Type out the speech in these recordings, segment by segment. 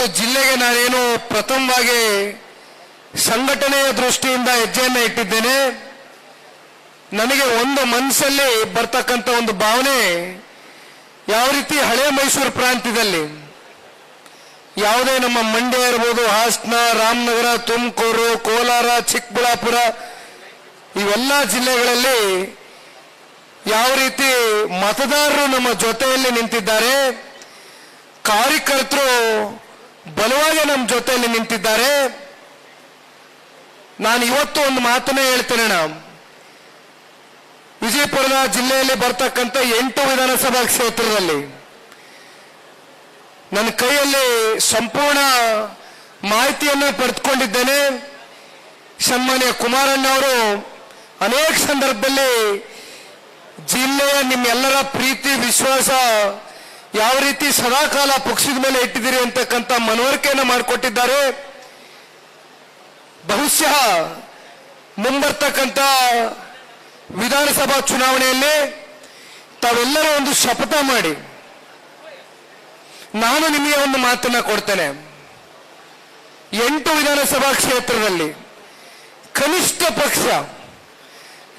ಇವತ್ತು ಜಿಲ್ಲೆಗೆ ನಾನೇನು ಪ್ರಥಮವಾಗಿ ಸಂಘಟನೆಯ ದೃಷ್ಟಿಯಿಂದ ಹೆಜ್ಜೆಯನ್ನು ಇಟ್ಟಿದ್ದೇನೆ. ನನಗೆ ಒಂದು ಮನಸ್ಸಲ್ಲಿ ಬರ್ತಕ್ಕಂತ ಒಂದು ಭಾವನೆ, ಯಾವ ರೀತಿ ಹಳೆ ಮೈಸೂರು ಪ್ರಾಂತ್ಯದಲ್ಲಿ ಯಾವುದೇ ನಮ್ಮ ಮಂಡ್ಯ ಇರ್ಬೋದು, ಹಾಸನ, ರಾಮನಗರ, ತುಮಕೂರು, ಕೋಲಾರ, ಚಿಕ್ಕಬಳ್ಳಾಪುರ, ಇವೆಲ್ಲ ಜಿಲ್ಲೆಗಳಲ್ಲಿ ಯಾವ ರೀತಿ ಮತದಾರರು ನಮ್ಮ ಜೊತೆಯಲ್ಲಿ ನಿಂತಿದ್ದಾರೆ, ಕಾರ್ಯಕರ್ತರು ಬಲವಾಗಿ ನಮ್ಮ ಜೊತೆಯಲ್ಲಿ ನಿಂತಿದ್ದಾರೆ. ನಾನು ಇವತ್ತು ಒಂದು ಮಾತನ್ನೇ ಹೇಳ್ತೇನೆ ನಾವು ವಿಜಯಪುರದ ಜಿಲ್ಲೆಯಲ್ಲಿ ಬರ್ತಕ್ಕಂಥ ಎಂಟು ವಿಧಾನಸಭಾ ಕ್ಷೇತ್ರದಲ್ಲಿ ನನ್ನ ಕೈಯಲ್ಲಿ ಸಂಪೂರ್ಣ ಮಾಹಿತಿಯನ್ನು ಪಡೆದುಕೊಂಡಿದ್ದೇನೆ. ಸನ್ಮಾನ್ಯ ಕುಮಾರಣ್ಣ ಅವರು, ಅನೇಕ ಸಂದರ್ಭದಲ್ಲಿ ಜಿಲ್ಲೆಯ ನಿಮ್ಮೆಲ್ಲರ ಪ್ರೀತಿ, ವಿಶ್ವಾಸ ಯಾವ ರೀತಿ ಸದಾಕಾಲ ಪಕ್ಷದ ಮೇಲೆ ಇಟ್ಟಿದ್ದೀರಿ ಅಂತಕ್ಕಂಥ ಮನವರಿಕೆಯನ್ನು ಮಾಡಿಕೊಟ್ಟಿದ್ದಾರೆ. ಬಹುಶಃ ಮುಂಬರ್ತಕ್ಕಂಥ ವಿಧಾನಸಭಾ ಚುನಾವಣೆಯಲ್ಲಿ ತಾವೆಲ್ಲರೂ ಒಂದು ಶಪಥ ಮಾಡಿ ನಾನು ನಿಮಗೆ ಒಂದು ಮಾತನ್ನ ಕೊಡ್ತೇನೆ. ಎಂಟು ವಿಧಾನಸಭಾ ಕ್ಷೇತ್ರದಲ್ಲಿ ಕನಿಷ್ಠ ಪಕ್ಷ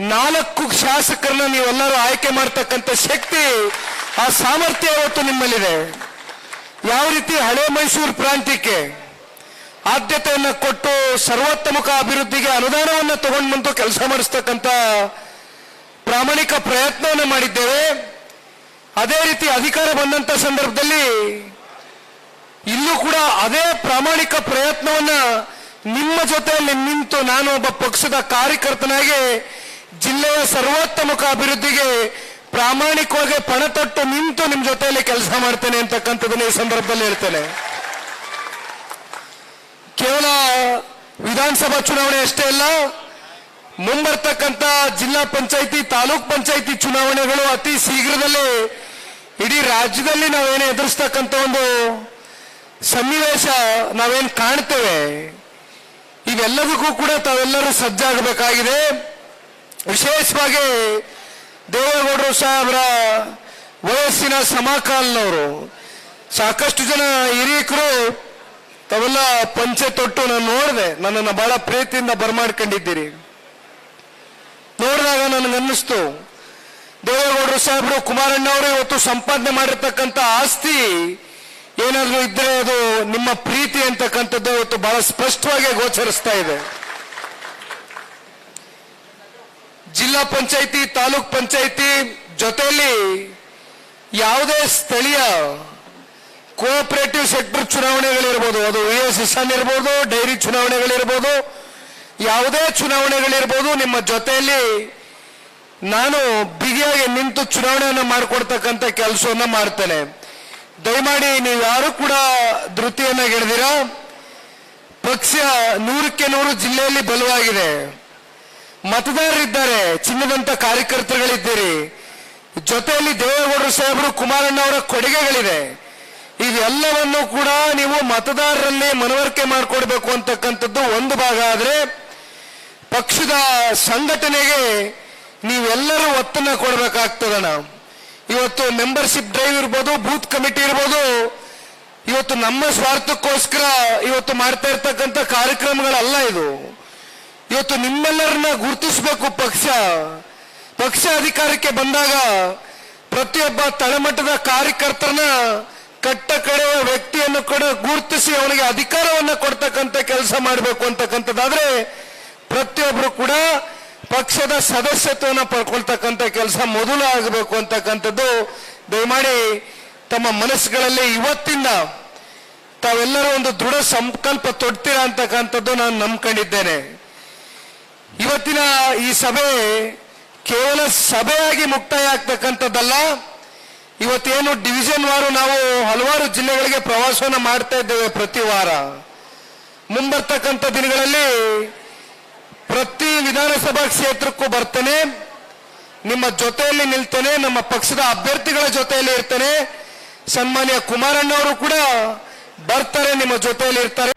ನಾಲ್ಕು ಶಾಸಕರನ್ನ ನೀವೆಲ್ಲರೂ ಆಯ್ಕೆ ಮಾಡ್ತಕ್ಕಂಥ ಶಕ್ತಿ ಆ ಸಾಮರ್ಥ್ಯ ಅವತ್ತು ನಿಮ್ಮಲ್ಲಿದೆ? ಯಾವ ರೀತಿ ಹಳೆ ಮೈಸೂರು ಪ್ರಾಂತ್ಯಕ್ಕೆ ಆದ್ಯತೆಯನ್ನು ಕೊಟ್ಟು ಸರ್ವೋತ್ತಮಕ ಅಭಿವೃದ್ಧಿಗೆ ಅನುದಾನವನ್ನು ತಗೊಂಡು ಬಂದು ಕೆಲಸ ಮಾಡಿಸ್ತಕ್ಕಂಥ ಪ್ರಾಮಾಣಿಕ ಪ್ರಯತ್ನವನ್ನು ಮಾಡಿದ್ದೇವೆ. ಅದೇ ರೀತಿ ಅಧಿಕಾರ ಬಂದಂತ ಸಂದರ್ಭದಲ್ಲಿ ಇಲ್ಲೂ ಕೂಡ ಅದೇ ಪ್ರಾಮಾಣಿಕ ಪ್ರಯತ್ನವನ್ನ ನಿಮ್ಮ ಜೊತೆಯಲ್ಲಿ ನಿಂತು ನಾನು ಒಬ್ಬ ಪಕ್ಷದ ಕಾರ್ಯಕರ್ತನಾಗಿ ಜಿಲ್ಲೆಯ ಸರ್ವೋತ್ತಮಕ ಅಭಿವೃದ್ಧಿಗೆ ಪ್ರಾಮಾಣಿಕವಾಗಿ ಪಣ ತೊಟ್ಟು ನಿಂತು ನಿಮ್ಮ ಜೊತೆಯಲ್ಲಿ ಕೆಲಸ ಮಾಡ್ತೇನೆ ಅಂತಕ್ಕಂಥದ್ದನ್ನ ಈ ಸಂದರ್ಭದಲ್ಲಿ ಹೇಳ್ತೇನೆ. ಕೇವಲ ವಿಧಾನಸಭಾ ಚುನಾವಣೆ ಅಷ್ಟೇ ಅಲ್ಲ, ಮುಂಬರ್ತಕ್ಕಂಥ ಜಿಲ್ಲಾ ಪಂಚಾಯಿತಿ, ತಾಲೂಕ್ ಪಂಚಾಯಿತಿ ಚುನಾವಣೆಗಳು ಅತಿ ಶೀಘ್ರದಲ್ಲೇ ಇಡೀ ರಾಜ್ಯದಲ್ಲಿ ನಾವೇನು ಎದುರಿಸ್ತಕ್ಕಂಥ ಒಂದು ಸನ್ನಿವೇಶ ನಾವೇನು ಕಾಣ್ತೇವೆ. ಇವೆಲ್ಲದಕ್ಕೂ ಕೂಡ ತಾವೆಲ್ಲರೂ ಸಜ್ಜಾಗಬೇಕಾಗಿದೆ. ವಿಶೇಷವಾಗಿ ದೇವೇಗೌಡರು ಸಾಹೇಬ್ರ ವಯಸ್ಸಿನ ಸಮಕಾಲನವರು. ಸಾಕಷ್ಟು ಜನ ಹಿರಿಯಕರು ತಾವೆಲ್ಲ ಪಂಚೆ ತೊಟ್ಟು ನಾನು ನೋಡಿದೆ. ನನ್ನನ್ನು ಬಹಳ ಪ್ರೀತಿಯಿಂದ ಬರಮಾಡ್ಕೊಂಡಿದ್ದೀರಿ. ನೋಡಿದಾಗ ನನಗನ್ನಿಸ್ತು. ದೇವೇಗೌಡರು ಸಾಹೇಬರು ಕುಮಾರಣ್ಣ ಅವರು ಇವತ್ತು ಸಂಪಾದನೆ ಮಾಡಿರ್ತಕ್ಕಂಥ ಆಸ್ತಿ ಏನಾದರೂ ಇದ್ರೆ ಅದು ನಿಮ್ಮ ಪ್ರೀತಿ ಅಂತಕ್ಕಂಥದ್ದು ಇವತ್ತು ಬಹಳ ಸ್ಪಷ್ಟವಾಗಿ ಗೋಚರಿಸ್ತಾ ಇದೆ. ಜಿಲ್ಲಾ ಪಂಚಾಯಿತಿ, ತಾಲೂಕ್ ಪಂಚಾಯಿತಿ ಜೊತೆಯಲ್ಲಿ ಯಾವುದೇ ಸ್ಥಳೀಯ ಕೋಆಪರೇಟಿವ್ ಸೆಕ್ಟರ್ ಚುನಾವಣೆಗಳಿರ್ಬೋದು, ಅದು ವಿ ಎಸ್ ಎಸ್ಆನ್ ಇರ್ಬೋದು, ಡೈರಿ ಚುನಾವಣೆಗಳಿರ್ಬೋದು, ಯಾವುದೇ ಚುನಾವಣೆಗಳಿರ್ಬೋದು, ನಿಮ್ಮ ಜೊತೆಯಲ್ಲಿ ನಾನು ಬಿಗಿಯಾಗಿ ನಿಂತು ಚುನಾವಣೆಯನ್ನು ಮಾಡಿಕೊಡ್ತಕ್ಕಂಥ ಕೆಲಸವನ್ನು ಮಾಡ್ತೇನೆ. ದಯಮಾಡಿ ನೀವು ಯಾರು ಕೂಡ ಧೃತಿಯನ್ನ ಗೆಳೆದಿರ, ಪಕ್ಷ ನೂರಕ್ಕೆ ನೂರು ಜಿಲ್ಲೆಯಲ್ಲಿ ಬಲವಾಗಿದೆ. ಮತದಾರರಿದ್ದಾರೆ, ಚಿನ್ನದಂತ ಕಾರ್ಯಕರ್ತರುಗಳಿದ್ದೀರಿ. ಜೊತೆಯಲ್ಲಿ ದೇವೇಗೌಡರು ಸಾಹೇಬರು ಕುಮಾರಣ್ಣ ಅವರ ಕೊಡುಗೆಗಳಿವೆ. ಇವೆಲ್ಲವನ್ನು ಕೂಡ ನೀವು ಮತದಾರರಲ್ಲಿ ಮನವರಿಕೆ ಮಾಡಿಕೊಡ್ಬೇಕು ಅಂತಕ್ಕಂಥದ್ದು ಒಂದು ಭಾಗ. ಆದರೆ ಪಕ್ಷದ ಸಂಘಟನೆಗೆ ನೀವೆಲ್ಲರೂ ಒತ್ತನ್ನ ಕೊಡ್ಬೇಕಾಗ್ತದ ಇವತ್ತು ಮೆಂಬರ್ಶಿಪ್ ಡ್ರೈವ್ ಇರ್ಬೋದು ಬೂತ್ ಕಮಿಟಿ ಇರ್ಬೋದು, ಇವತ್ತು ನಮ್ಮ ಸ್ವಾರ್ಥಕ್ಕೋಸ್ಕರ ಇವತ್ತು ಮಾಡ್ತಾ ಇರ್ತಕ್ಕಂಥ ಕಾರ್ಯಕ್ರಮಗಳಲ್ಲ ಇದು. ಇವತ್ತು ನಿಮ್ಮೆಲ್ಲರನ್ನ ಗುರುತಿಸಬೇಕು ಪಕ್ಷ. ಪಕ್ಷ ಅಧಿಕಾರಕ್ಕೆ ಬಂದಾಗ ಪ್ರತಿಯೊಬ್ಬ ತಳಮಟ್ಟದ ಕಾರ್ಯಕರ್ತರನ್ನ ಕಟ್ಟ ಕಡೆಯ ವ್ಯಕ್ತಿಯನ್ನು ಕೂಡ ಗುರುತಿಸಿ ಅವನಿಗೆ ಅಧಿಕಾರವನ್ನು ಕೊಡ್ತಕ್ಕಂಥ ಕೆಲಸ ಮಾಡಬೇಕು ಅಂತಕ್ಕಂಥದ್ದಾದ್ರೆ ಪ್ರತಿಯೊಬ್ಬರು ಕೂಡ ಪಕ್ಷದ ಸದಸ್ಯತ್ವವನ್ನು ಪಡ್ಕೊಳ್ತಕ್ಕಂಥ ಕೆಲಸ ಮೊದಲು ಆಗಬೇಕು ಅಂತಕ್ಕಂಥದ್ದು. ದಯಮಾಡಿ ತಮ್ಮ ಮನಸ್ಸುಗಳಲ್ಲಿ ಇವತ್ತಿಂದ ತಾವೆಲ್ಲರೂ ಒಂದು ದೃಢ ಸಂಕಲ್ಪ ತೊಡ್ತೀರಾ ಅಂತಕ್ಕಂಥದ್ದು ನಾನು ನಂಬ್ಕೊಂಡಿದ್ದೇನೆ. ಇವತ್ತಿನ ಈ ಸಭೆ ಕೇವಲ ಸಭೆಯಾಗಿ ಮುಕ್ತಾಯ ಆಗ್ತಕ್ಕಂಥದ್ದಲ್ಲ ಇವತ್ತೇನು ಡಿವಿಷನ್ ವಾರು ನಾವು ಹಲವಾರು ಜಿಲ್ಲೆಗಳಿಗೆ ಪ್ರವಾಸವನ್ನು ಮಾಡ್ತಾ ಇದ್ದೇವೆ ಪ್ರತಿ ವಾರ. ಮುಂಬರ್ತಕ್ಕಂಥ ದಿನಗಳಲ್ಲಿ ಪ್ರತಿ ವಿಧಾನಸಭಾ ಕ್ಷೇತ್ರಕ್ಕೂ ಬರ್ತೇನೆ. ನಿಮ್ಮ ಜೊತೆಯಲ್ಲಿ ನಿಲ್ತೇನೆ, ನಮ್ಮ ಪಕ್ಷದ ಅಭ್ಯರ್ಥಿಗಳ ಜೊತೆಯಲ್ಲಿ ಇರ್ತೇನೆ. ಸನ್ಮಾನ್ಯ ಕುಮಾರಣ್ಣವರು ಕೂಡ ಬರ್ತಾರೆ, ನಿಮ್ಮ ಜೊತೆಯಲ್ಲಿ ಇರ್ತಾರೆ.